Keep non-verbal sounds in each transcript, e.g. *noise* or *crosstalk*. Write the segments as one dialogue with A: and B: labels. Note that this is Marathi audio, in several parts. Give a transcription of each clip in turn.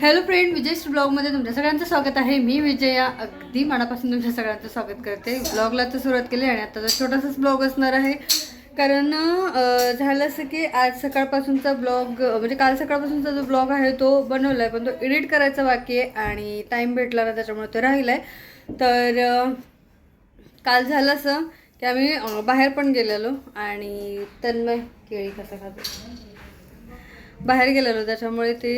A: हॅलो फ्रेंड विजयस्ट ब्लॉगमध्ये तुमच्या सगळ्यांचं स्वागत आहे. मी विजया अगदी मनापासून तुमच्या सगळ्यांचं स्वागत करते. ब्लॉगला तर सुरुवात केली आणि आता तर छोटासाच ब्लॉग असणार आहे. कारण झालं असं की आज सकाळपासूनचा ब्लॉग म्हणजे काल सकाळपासूनचा जो ब्लॉग आहे तो बनवला आहे पण तो एडिट करायचा बाकी आहे आणि टाईम भेटला ना त्याच्यामुळे तो राहिला आहे तर काल झालं असं की आम्ही बाहेर पण गेलेलो आणि तन्मय केळी कसं खातो? बाहेर गेलेलो त्याच्यामुळे ते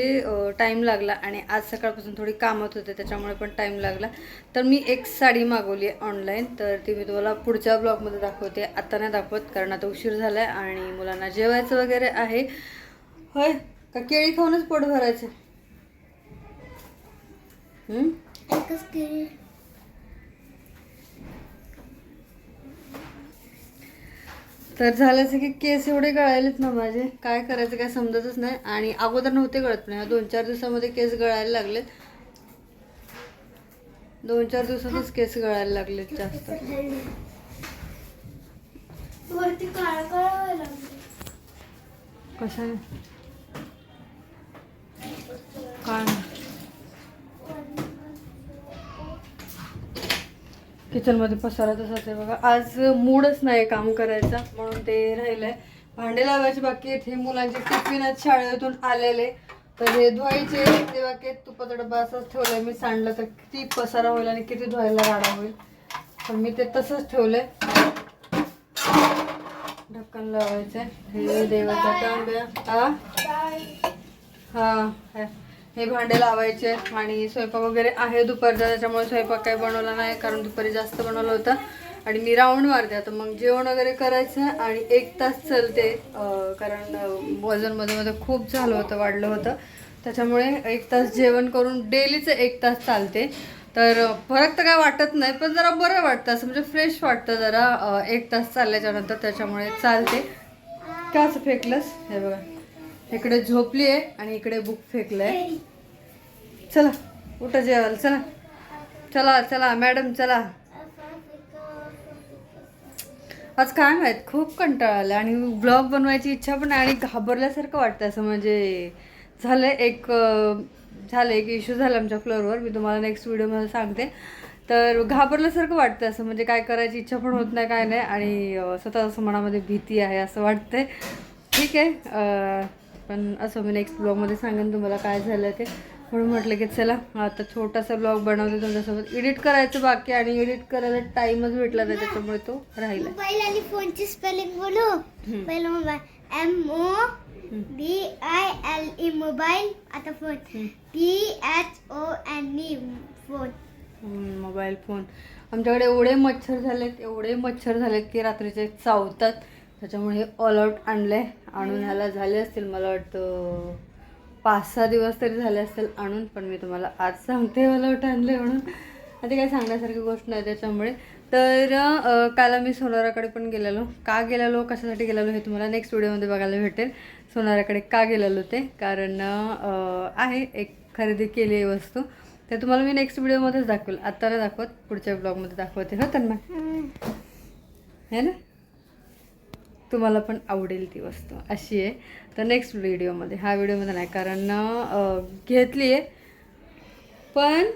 A: टाईम लागला आणि आज सकाळपासून थोडी कामत होते त्याच्यामुळे पण टाईम लागला. तर मी एक साडी मागवली आहे ऑनलाईन तर ती मी तुम्हाला पुढच्या ब्लॉगमध्ये दाखवते. आता नाही दाखवत कारण आता उशीर झाला आहे आणि मुलांना जेवायचं वगैरे आहे. होय का केळी खाऊनच पोट भरायचं हं?
B: एकच केळी
A: तर झालं असं की केस एवढे गळायलेत ना माझे. काय करायचं काय समजतच नाही. आणि अगोदर नव्हते गळत पण. दोन चार दिवसामध्ये केस गळायला लागलेत. दोन चार दिवसातच केस गळायला लागलेत जास्त. कशाने काय किचनमध्ये पसारा तसाच आहे बघा. आज मूडच नाही काम करायचा म्हणून ते राहिलंय. भांडे लावायचे बाकी आहेत. हे मुलांचे टिफिन शाळेतून आलेले. तर हे धुवायचे. ते बाकी तुपाचा डब्बा असंच ठेवलंय. मी सांडलं तर किती पसारा होईल आणि किती धुवायला गाडा होईल. पण मी ते तसंच ठेवलंय. ढक्कन लावायचंय. हे देवाचा तांब्या. आ? हा हे- हे भांडे लावायचे आणि स्वयंपाक वगैरे आहे दुपारचा त्याच्यामुळे स्वयंपाक काही बनवला नाही कारण दुपारी जास्त बनवलं होतं. आणि मी राऊंड मारते. आता मग जेवण वगैरे करायचं आणि एक तास चलते कारण वजनमध्ये मध्ये खूप झालं होतं वाढलं होतं. त्याच्यामुळे एक तास जेवण करून डेलीचं एक तास चालते. तर फरक तर काय वाटत नाही पण जरा बरं वाटतं. असं म्हणजे फ्रेश वाटतं जरा एक तास चालल्याच्या नंतर त्याच्यामुळे चालते. का असं फेकलंस? हे बघा. इकडे झोपली आहे आणि इकडे बुक फेकलं आहे चला उठा जेवायला चला. चला चला मॅडम चला. आज काय माहीत खूप कंटाळा आला आणि ब्लॉग बनवायची इच्छा पण आहे आणि घाबरल्यासारखं वाटतं असं म्हणजे झालं एक झालं एक इश्यू झाला आमच्या फ्लोअरवर मी तुम्हाला नेक्स्ट व्हिडिओमध्ये सांगते. तर घाबरल्यासारखं वाटतं असं म्हणजे काय करायची इच्छा पण होत नाही काय नाही. आणि स्वतः असं मनामध्ये भीती आहे असं वाटतंय. ठीक आहे पण असं मी नेक्स्ट ब्लॉगमध्ये सांगेन तुम्हाला काय झालं ते. म्हणून म्हटलं की चला आता छोटासा ब्लॉग बनवते तुमच्यासोबत. एडिट करायचं बाकी आणि एडिट करायला टाईमच भेटला नाही त्याच्यामुळे तो राहिला.
B: आणि फोनची स्पेलिंग बोलू? पहिला mobile. M O B I L E mobile आता phone P H O N E phone
A: mobile phone आमच्याकडे एवढे मच्छर झालेत एवढे मच्छर झालेत की रात्रीचे चावतात. त्याच्यामुळे हे ऑल आउट आणलंय आणून ह्याला झाले असतील मला वाटतं पाच सहा दिवस तरी झाले असतील आणून पण मी तुम्हाला आज सांगते ऑल आउट आणले म्हणून. आता काही सांगण्यासारखी गोष्ट नाही त्याच्यामुळे. तर काल आम्ही सोनाराकडे पण गेलेलो. का गेलेलो कशासाठी गेलेलो हे तुम्हाला नेक्स्ट व्हिडिओमध्ये बघायला भेटेल. सोनाराकडे का गेलेलो ते. कारण आहे एक खरेदी केली आहे वस्तू. ते तुम्हाला मी नेक्स्ट व्हिडिओमध्येच दाखवेल. आत्ता नाही दाखवत पुढच्या ब्लॉगमध्ये दाखवते. हो त्यांना है ना? तुम्हाला पण आवडेल ती वस्तू. अशी आहे. तर नेक्स्ट व्हिडिओमध्ये हा व्हिडिओमध्ये नाही कारण घेतली आहे. पण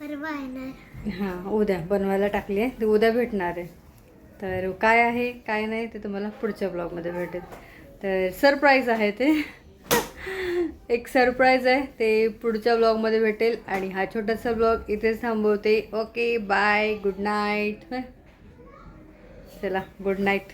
B: परवा येणार
A: हां उद्या बनवायला टाकली आहे. ती उद्या भेटणार आहे. तर काय आहे काय नाही ते तुम्हाला पुढच्या ब्लॉगमध्ये भेटेल. तर सरप्राईज आहे ते. *laughs* एक सरप्राईज आहे. ते पुढच्या ब्लॉगमध्ये भेटेल. आणि हा छोटासा ब्लॉग इथेच थांबवते. ओके बाय गुड नाईट चला गुड नाईट